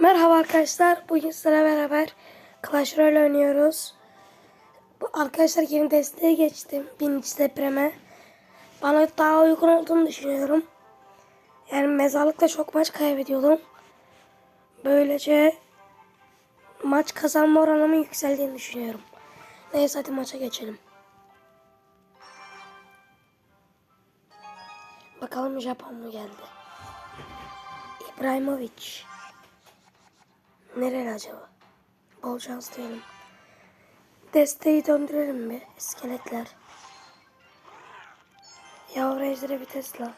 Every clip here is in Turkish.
Merhaba arkadaşlar. Bugün sizlerle beraber Clash Royale oynuyoruz. Bu arkadaşlar yeni desteğe geçtim. Birinci depreme. Bana daha uygun olduğunu düşünüyorum. Yani mezarlıkta çok maç kaybediyordum. Böylece maç kazanma oranımın yükseldiğini düşünüyorum. Neyse hadi maça geçelim. Bakalım Japon mu geldi? İbrahimovic. Nereli acaba? Bol şans diyelim. Desteği döndürelim bir. İskeletler. Yavru ejderi bir Tesla.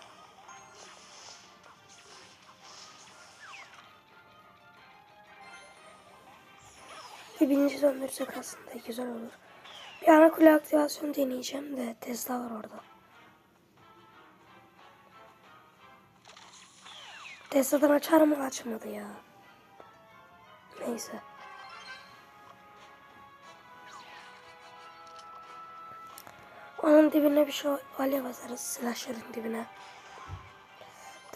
Bir birinci döndürsek aslında güzel olur. Bir ana kule aktivasyonu deneyeceğim de Tesla var orada. Tesla'dan açar mı açmadı ya. Neyse. Onun dibine bir şey alev basarız silahların dibine.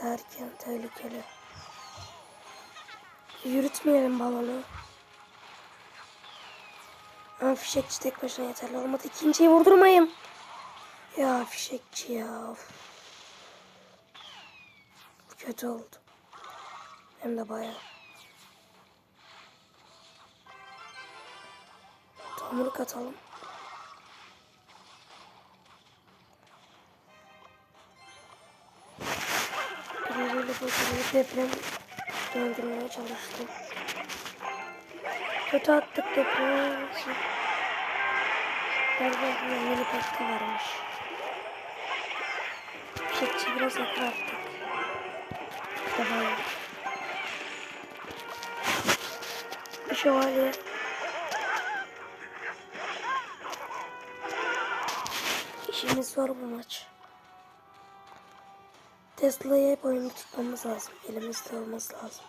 Derken tehlikeli. Yürütmeyelim balonu. Ama fişekçi tek başına yeterli olmadı. İkinciyi vurdurmayın. Ya fişekçi ya. Of. Kötü oldu. Hem de bayağı. Tomruk atalım. Biriyle bu biriyle deprem döndürmeye çalıştım. Kötü attık depremi. Galiba yeni pekka varmış. Fişekçi biraz yakın attık. Devam. Bir şövalye. İşimiz zor bu maç. Tesla'yı hep oyunu tutmamız lazım. Elimizde olması lazım.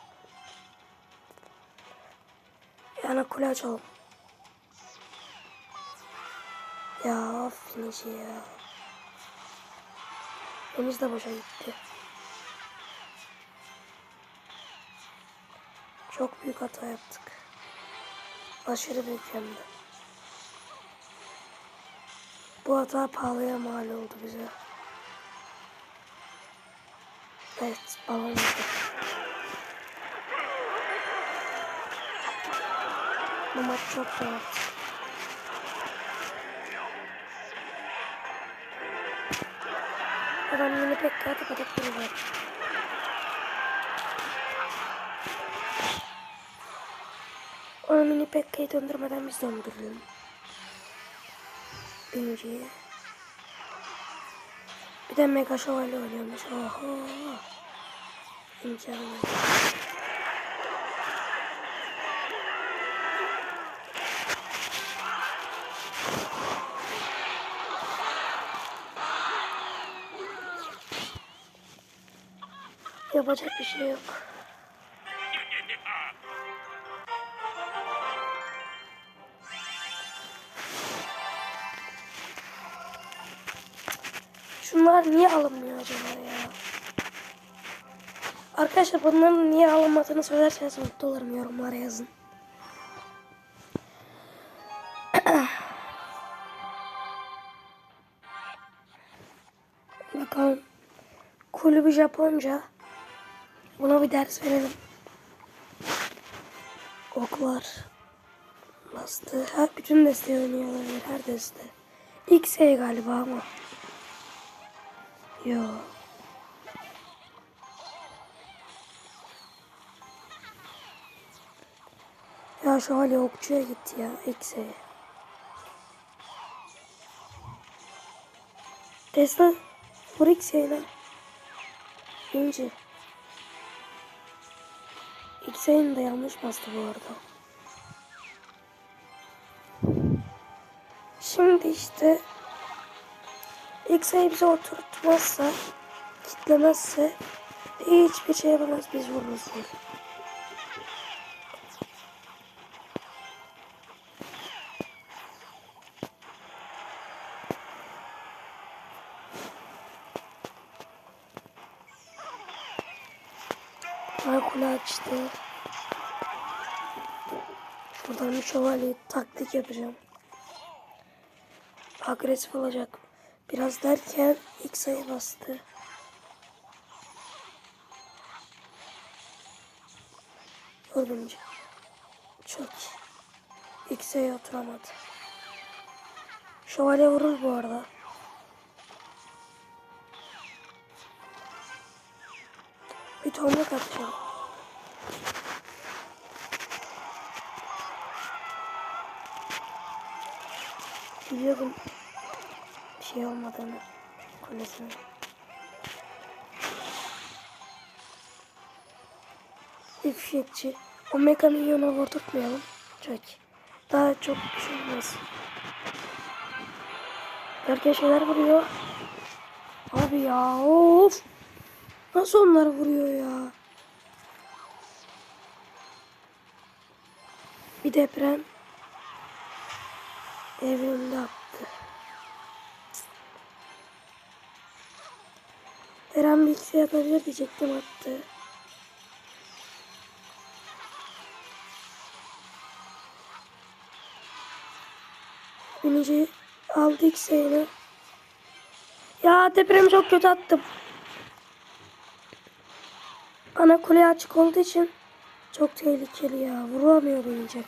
Yani kule açalım. Ya finici ya. Deniz de boşa gitti. Çok büyük hata yaptık. Aşırı büyük hem. Bu hata pahalıya mal oldu bize. Evet, balon. Bu maç çok zor. Adam yine pek katı katıp duruyor. Onu mini pekkayı döndürmeden biz döndürelim. 姐姐别的没告诉我六点的时候你加油要不就必须 Şunlar niye alınmıyor acaba ya? Arkadaşlar bunların niye alınmadığını söylerseniz mutlu olurum yorumlara yazın. Bakalım. Kulübü Japonca. Buna bir ders verelim. Oklar. Bastı. Her bütün desteği oynuyorlar. Her deste. X'e galiba ama. Yo. Ya şu hali okçuya gitti ya. X'e. Tesla. Vur X'e lan. İnci. X'e'nin de yanlış bastı bu arada. Şimdi işte X'e bize oturtmazsa, kitlemezse hiçbir şey yapamaz biz vururuz. diye. Ay kule açtı. Şuradan bir şövalye taktik yapacağım. Agresif olacak. Biraz derken ilk sayı bastı. Yorgunca. Çok iyi. İlk sayı oturamadı. Şövalye vurur bu arada. Bir tomruk atacağım. Biliyordum bir şey olmadığını kulesine. İfşekçi. Omega milyona vurdurtmayalım. Çok. Daha çok düşünmez. Derken şeyler vuruyor. Abi ya of. Nasıl onlar vuruyor ya? Bir deprem evrimde attı. Eren bilgisayar atabilir diyecektim attı. Binici aldı X'ini. Ya depremi çok kötü attım. Ana kule açık olduğu için çok tehlikeli ya. Vuramıyor bence.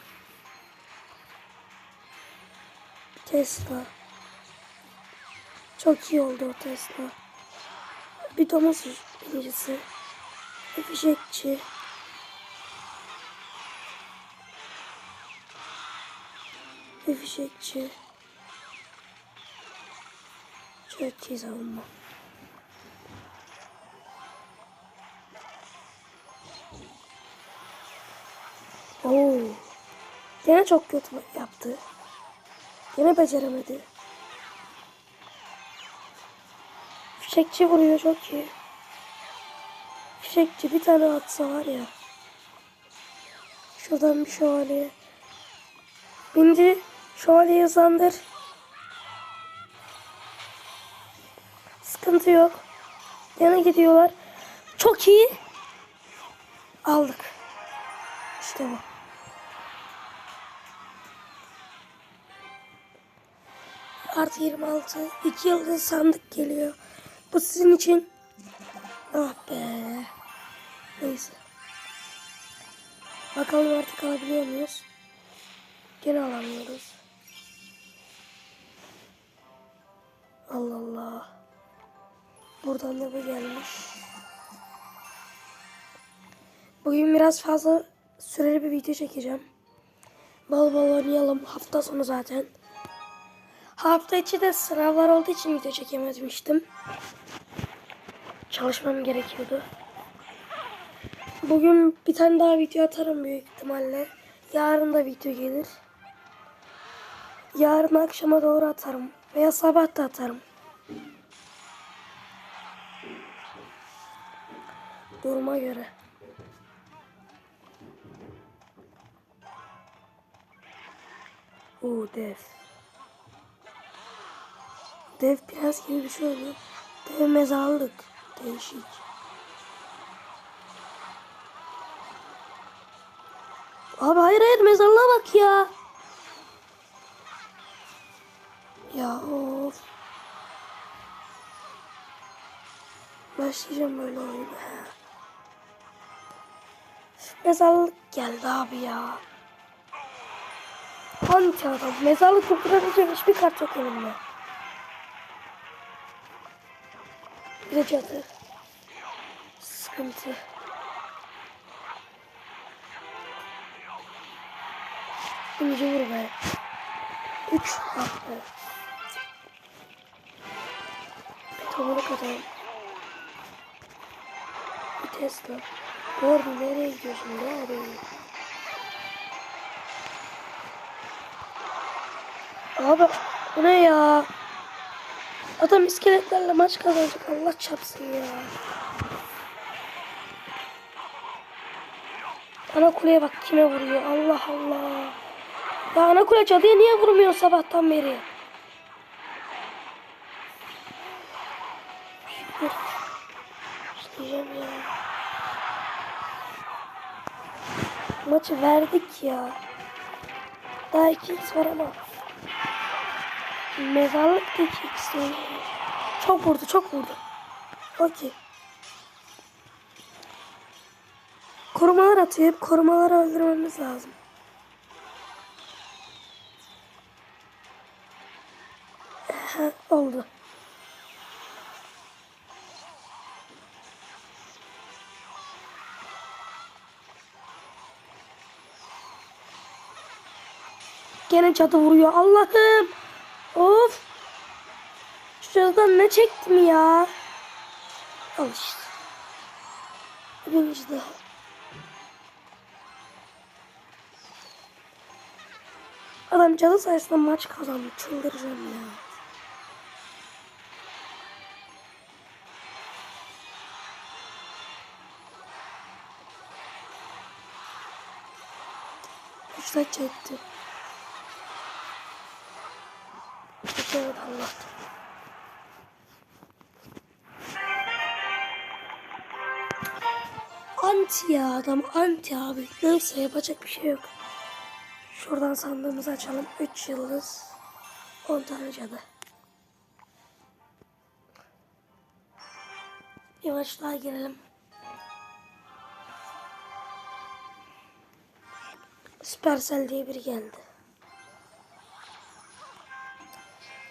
Tesla. Çok iyi oldu o Tesla. Bir Thomas birincisi. Bir fişekçi. Fişekçi. Çok iyi savunma. Oo. Gene çok kötü yaptı. Gene beceremedi. Fişekçi vuruyor çok iyi. Fişekçi bir tane atsa var ya. Şuradan bir şövalye. Bindi. Şövalye hızlandır. Sıkıntı yok. Yana gidiyorlar. Çok iyi. Aldık. İşte bu. Artı 26. 2 yıldız sandık geliyor. Bu sizin için. Ah be. Neyse. Bakalım artık alabiliyor muyuz? Gene alamıyoruz. Allah Allah. Buradan da bu gelmiş. Bugün biraz fazla süreli bir video çekeceğim. Bol bol oynayalım. Hafta sonu zaten. Hafta içi de sınavlar olduğu için video çekememiştim. Çalışmam gerekiyordu. Bugün bir tane daha video atarım büyük ihtimalle. Yarın da video gelir. Yarın akşama doğru atarım. Veya sabah da atarım. Duruma göre. Oo dev. Dev prens gibi bir şey oluyor. Dev mezarlık. Değişik. Abi hayır hayır mezarlığa bak ya. Ya of. Başlayacağım böyle oyuna. Mezarlık geldi abi ya. Anti adam. Mezarlık kurtarabilecek hiçbir kart yok elimde. Bir de cadı. Sıkıntı. İnce vur be. Üç. Ah be. Bir tomruk adam. Bir Tesla. Gordon nereye gidiyorsun? Ne arıyorsun? Abi bu ne ya? Adam iskeletlerle maç kazanacak Allah çarpsın ya. Ana kuleye bak kime vuruyor Allah Allah. Ya ana kule cadıya niye vurmuyor sabahtan beri? Şükür. İşleyeceğim ya. Maçı verdik ya. Daha 2x var ama. Mezarlık da 2x var. Çok vurdu çok vurdu. Okey. Korumalar atıyor. Hep korumaları öldürmemiz lazım. Aha, oldu. Gene çatı vuruyor. Allah'ım. Of. Şu çatıdan ne çektim ya? Al işte. Birinci daha. Adam cadı sayesinde maç kazandı. Çıldıracağım ya. Üçte çekti. Evet Allah'tan. Anti ya adam anti abi. Neyse yapacak bir şey yok. Şuradan sandığımızı açalım. 3 yıldız. 10 tane cadı. Daha girelim. Supercell diye biri geldi.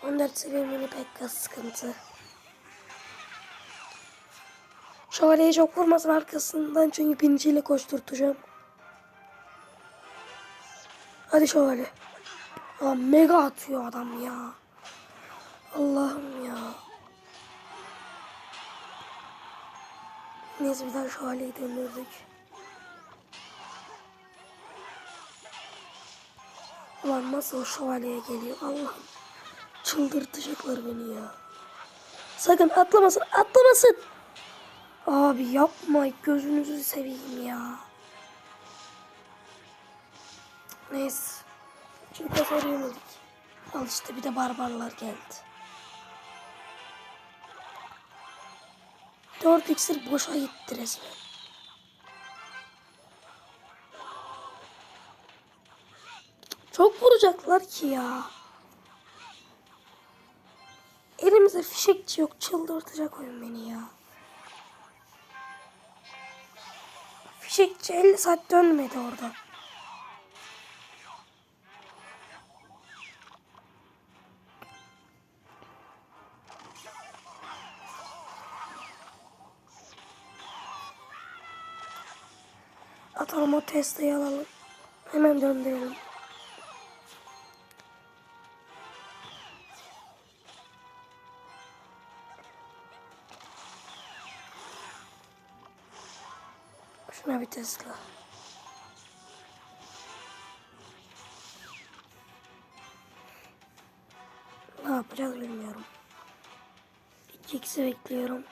14 seviye mini pekka sıkıntı. Şövalyeyi çok vurmasın arkasından çünkü pinciyle koşturtacağım. Hadi şövalye. Aa, mega atıyor adam ya. Allah'ım ya. Neyse bir daha şövalyeyi döndürdük. Ulan nasıl şövalyeye geliyor Allah'ım. Çıldırtacaklar beni ya. Sakın atlamasın atlamasın. Abi yapma gözünüzü seveyim ya. Neyse. Çünkü yemedik. Al işte bir de barbarlar geldi. Dört iksir boşa gitti resmen. Çok vuracaklar ki ya. Elimizde fişekçi yok. Çıldırtacak oyun beni ya. Fişekçi 50 saat dönmedi orada. Atalım o testeyi alalım. Hemen döndürelim. Bir Tesla. Ne yapacağız bilmiyorum. 2x'i bekliyorum.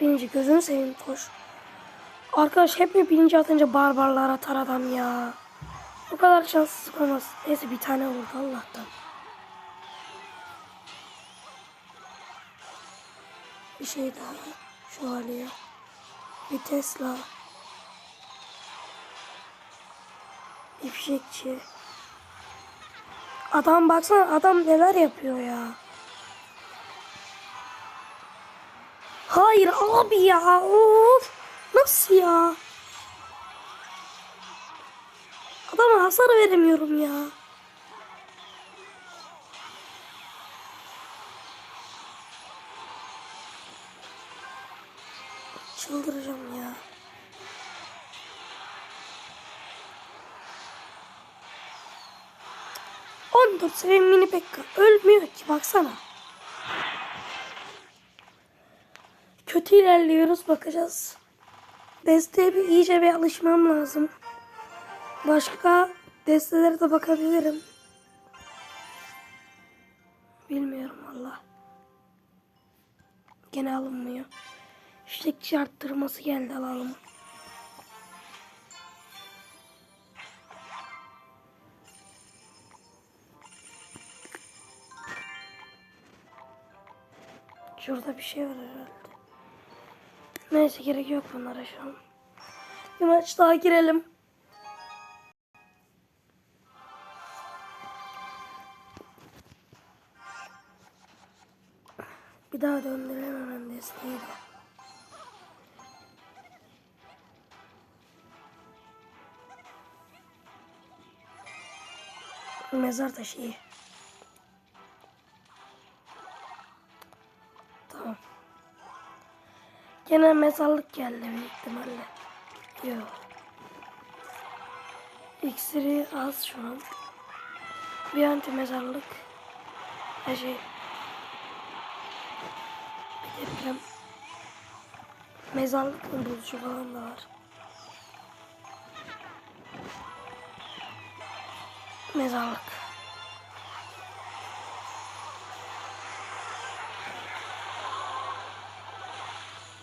Birinci gözünü seveyim koş. Arkadaş hep mi birinci atınca barbarlar atar adam ya. Bu kadar şanssızlık olmaz. Neyse bir tane vurdu Allah'tan. Şey daha. Şövalye. Bir Tesla. Bir fişekçi. Adam baksana adam neler yapıyor ya. Hayır abi ya. Of. Nasıl ya? Adama hasar veremiyorum ya. Çıldıracağım ya. On dört seviye mini pekka ölmüyor ki baksana. Kötü ilerliyoruz bakacağız. Desteğe bir iyice bir alışmam lazım. Başka destelere de bakabilirim. Bilmiyorum valla. Gene alınmıyor. Fişekçi arttırması geldi alalım. Şurada bir şey var herhalde. Neyse gerek yok bunlara şu an. Bir maç daha girelim. Bir daha döndürelim Mezar taşı iyi. Tamam. Gene mezarlık geldi büyük ihtimalle. Yok. İksiri az şu an. Bir anti mezarlık. Her şey. Bir deprem. Mezarlık mı bulucu falan da var. Mezarlık.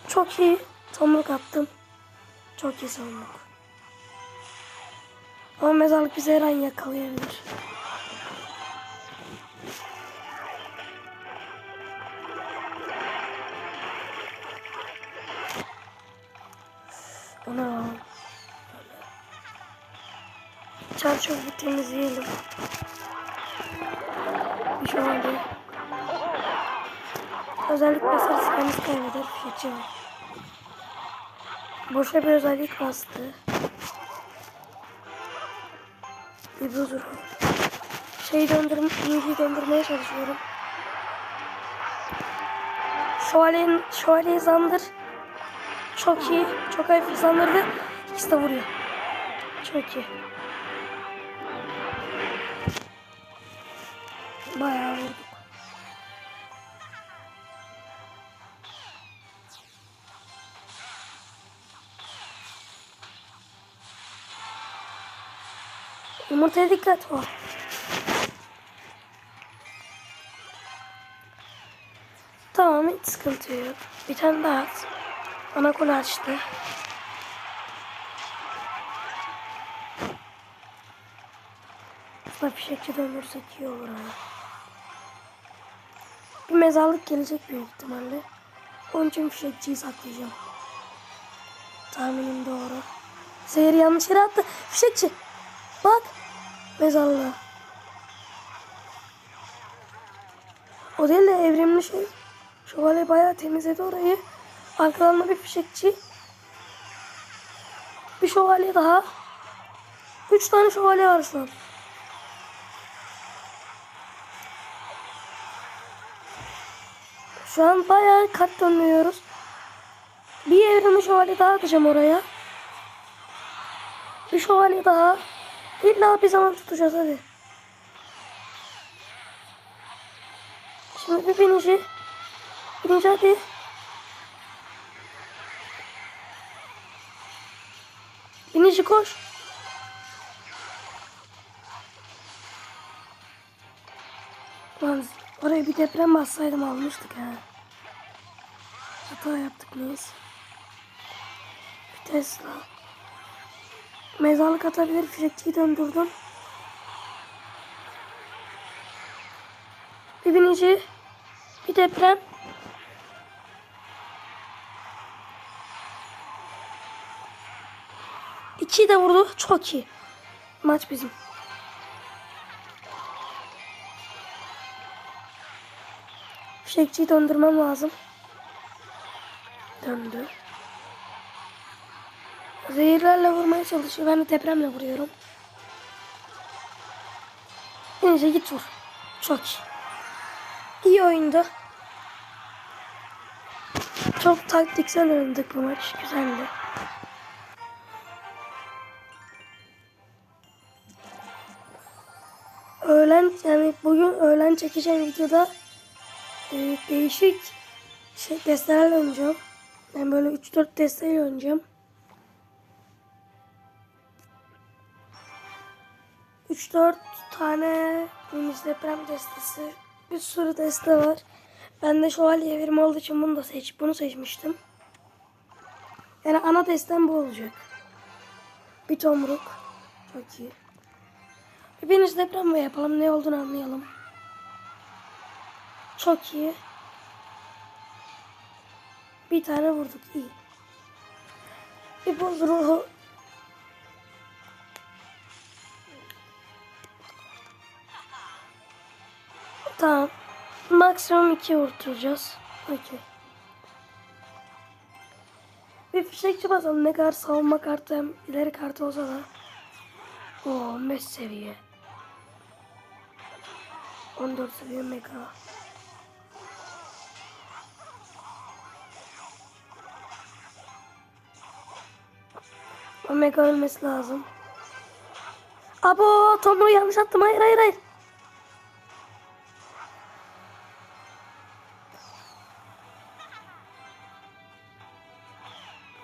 Çok iyi tomruk attım. Çok iyi savunduk. Ama mezarlık bizi her an yakalayabilir. Ona çarşafı temizleyelim. Bir şey oldu. Özellik basarız kendimiz kaybeder. Fiyatçı var. Boşa bir özellik bastı. Bir budur. Şeyi döndürüm, iyiliği döndürmeye çalışıyorum. Şövalyenin, şövalyeyi zandır. Çok iyi. Çok hafif zandırdı. İkisi de vuruyor. Çok iyi. Yumurtaya dikkat var. Tamam hiç sıkıntı yok. Bir tane daha at. Ana konu açtı. Aslında fişekçi döndürsek iyi olur ha. Bir mezarlık gelecek büyük ihtimalle. Onun için fişekçiyi saklayacağım. Tahminim doğru. Seyir yanlış yere attı. Fişekçi. Bak. Mezarlığa. O değil de evrimli şey. Şövalye bayağı temizledi orayı. Arkadan da bir fişekçi. Bir şövalye daha. Üç tane şövalye var şu an. Şu an bayağı kat dönüyoruz. Bir evrimli şövalye daha atacağım oraya. Bir şövalye daha. İlla bir zaman tutacağız hadi. Şimdi bir binici. Binici hadi. Binici koş. Lan oraya bir deprem bassaydım almıştık ha. Hata yaptık neyse. Bir Tesla. Mezarlık atabilir fişekçiyi döndürdüm. Bir binici. Bir deprem. İkiyi de vurdu. Çok iyi. Maç bizim. Fişekçiyi döndürmem lazım. Döndü. Zehirlerle vurmaya çalışıyor. Ben de depremle vuruyorum. Neyse git vur. Çok iyi. İyi oyundu. Çok taktiksel oynadık bu maç. Güzeldi. Öğlen yani bugün öğlen çekeceğim videoda e, değişik şey testlerle oynayacağım. Yani böyle 3-4 testeyle oynayacağım. 3-4 tane Deniz deprem testisi bir sürü teste var. Ben de şövalye evrim olduğu için bunu da seç, bunu seçmiştim. Yani ana testten bu olacak. Bir tomruk. Çok iyi. Bir Deniz deprem mi yapalım ne olduğunu anlayalım. Çok iyi. Bir tane vurduk iyi. Bir buz Tamam. Maksimum iki vurturacağız. Okey. Bir fişekçi basalım. Ne kadar savunma kartı hem ileri kartı olsa da. Oo 15 seviye. 14 seviye mega. Omega ölmesi lazım. Abo Tom'u yanlış attım. Hayır hayır hayır.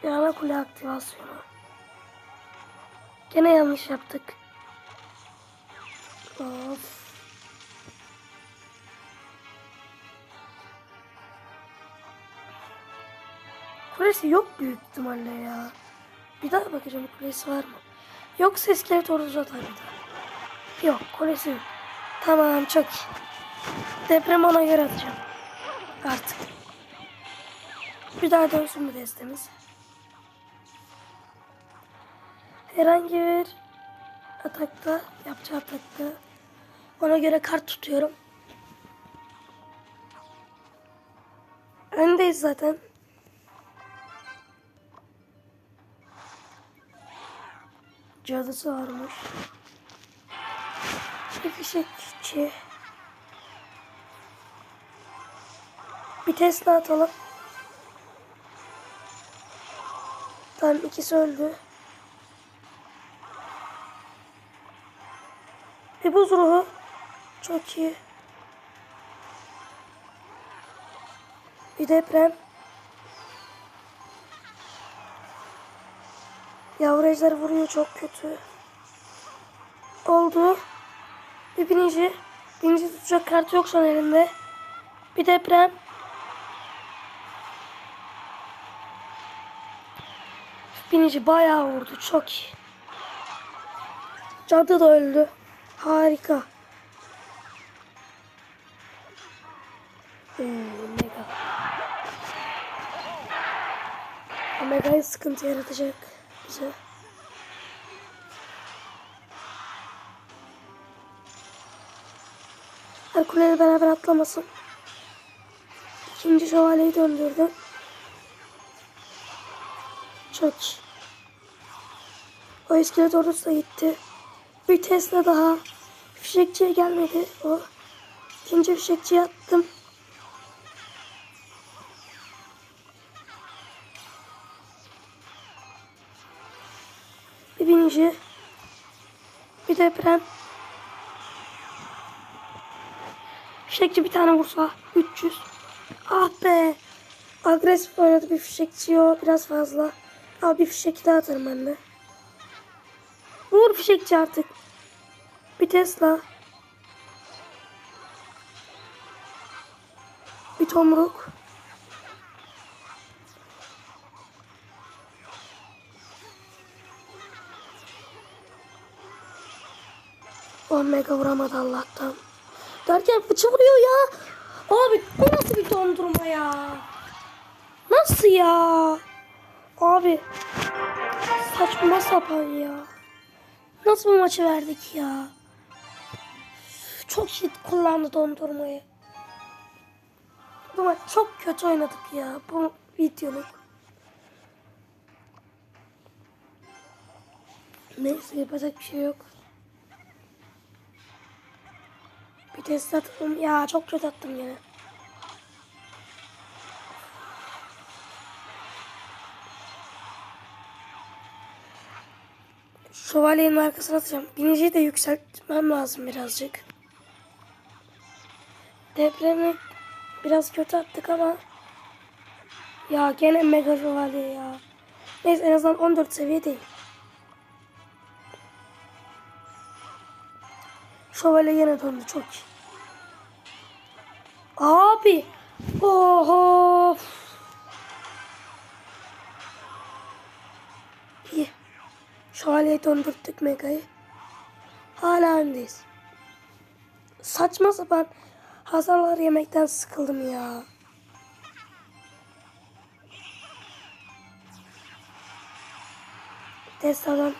Yana kule aktivasyonu. Gene yanlış yaptık. Of. Kulesi yok büyük ihtimalle ya. Bir daha bakacağım kulesi var mı? Yoksa iskelet orducu atar. Yok kulesi yok. Tamam çok iyi. Deprem ona göre atacağım. Artık. Bir daha dönsün bu destemiz. Herhangi bir atakta, yapacağı atakta ona göre kart tutuyorum. Öndeyiz zaten. Cadısı varmış. Fişekçi. Bir Tesla atalım. Tamam ikisi öldü. Bir buz ruhu. Çok iyi. Bir deprem. Yavru ejder vuruyor çok kötü. Oldu. Bir binici. Binici tutacak kartı yok şu an elinde. Bir deprem. Binici bayağı vurdu. Çok iyi. Cadı da öldü. Harika. Hmm, Omega. Omega'yı sıkıntı yaratacak bize. Her kuleyle beraber atlamasın. İkinci şövalyeyi döndürdüm. Çok iyi. O iskelet ordusu da gitti. Bir Tesla daha. Fişekçiye gelmedi o. İkinci fişekçiye attım. Bir binici. Bir deprem. Fişekçi bir tane vursa. 300. Ah be. Agresif oynadı bir fişekçi o. Biraz fazla. Abi bir fişekçi daha atarım ben de. Vur fişekçi artık. Bir Tesla. Bir tomruk. Omega vuramadı Allah'tan. Derken fıçı vuruyor ya. Abi bu nasıl bir dondurma ya? Nasıl ya? Abi saçma sapan ya. Nasıl bu maçı verdik ya? Çok shit kullandı dondurmayı. Bu maç çok kötü oynadık ya. Bu videoluk. Neyse yapacak bir şey yok. Bir test attım. Ya çok kötü attım yine. Şövalyenin arkasına atacağım. Biniciyi de yükseltmem lazım birazcık. Depremi biraz kötü attık ama ya gene mega şövalye ya. Neyse en azından 14 seviye değil. Şövalye yine döndü çok iyi. Abi. Oho. Şövalyeyi döndürttük Mega'yı. Hala öndeyiz. Saçma sapan hasarlar yemekten sıkıldım ya. Nedir?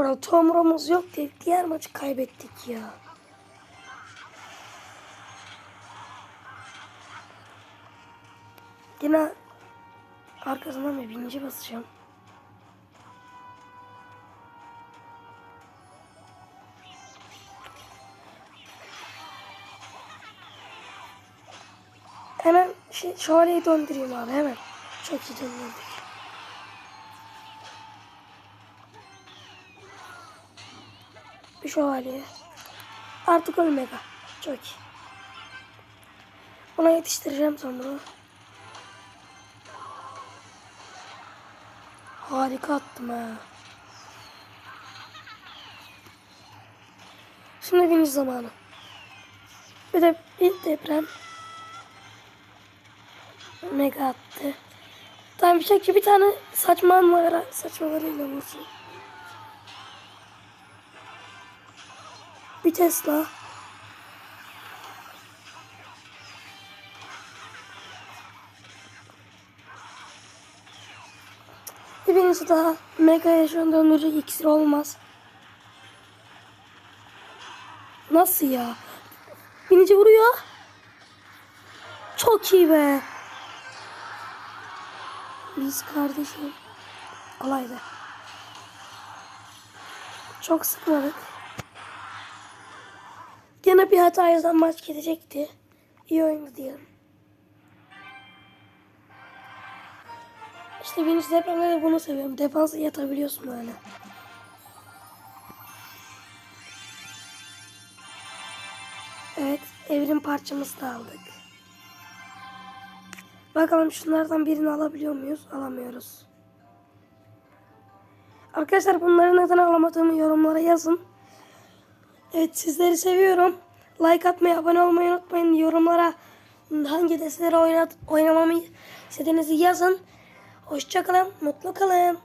Orada Tomromuz yok diye diğer maçı kaybettik ya. Yine arkasından bir birinci basacağım. Hemen şey, şövalyeyi döndüreyim abi hemen. Çok iyi döndürdük. Bir şövalye. Artık Omega. Çok iyi. Ona yetiştireceğim sonra. Harika attım ha. Şimdi birinci zamanı. Bir de ilk deprem. Mega attı. Tamam bir şey ki bir tane saçmalara saçmalarıyla vursun. Bir Tesla. Birisi daha Mega'ya şu an döndürecek iksir olmaz. Nasıl ya? Binici vuruyor. Çok iyi be. Biz kardeşim. Kolaydı. Çok sıkmadık. Gene bir hata yüzden maç gidecekti. İyi oyundu diyelim. İşte birinci depremde de bunu seviyorum. Defansa yatabiliyorsun böyle. Evet, evrim parçamızı da aldık. Bakalım şunlardan birini alabiliyor muyuz? Alamıyoruz. Arkadaşlar bunları neden alamadığımı yorumlara yazın. Evet sizleri seviyorum. Like atmayı, abone olmayı unutmayın. Yorumlara hangi desteleri oynat, oynamamı istediğinizi yazın. Hoşçakalın, mutlu kalın.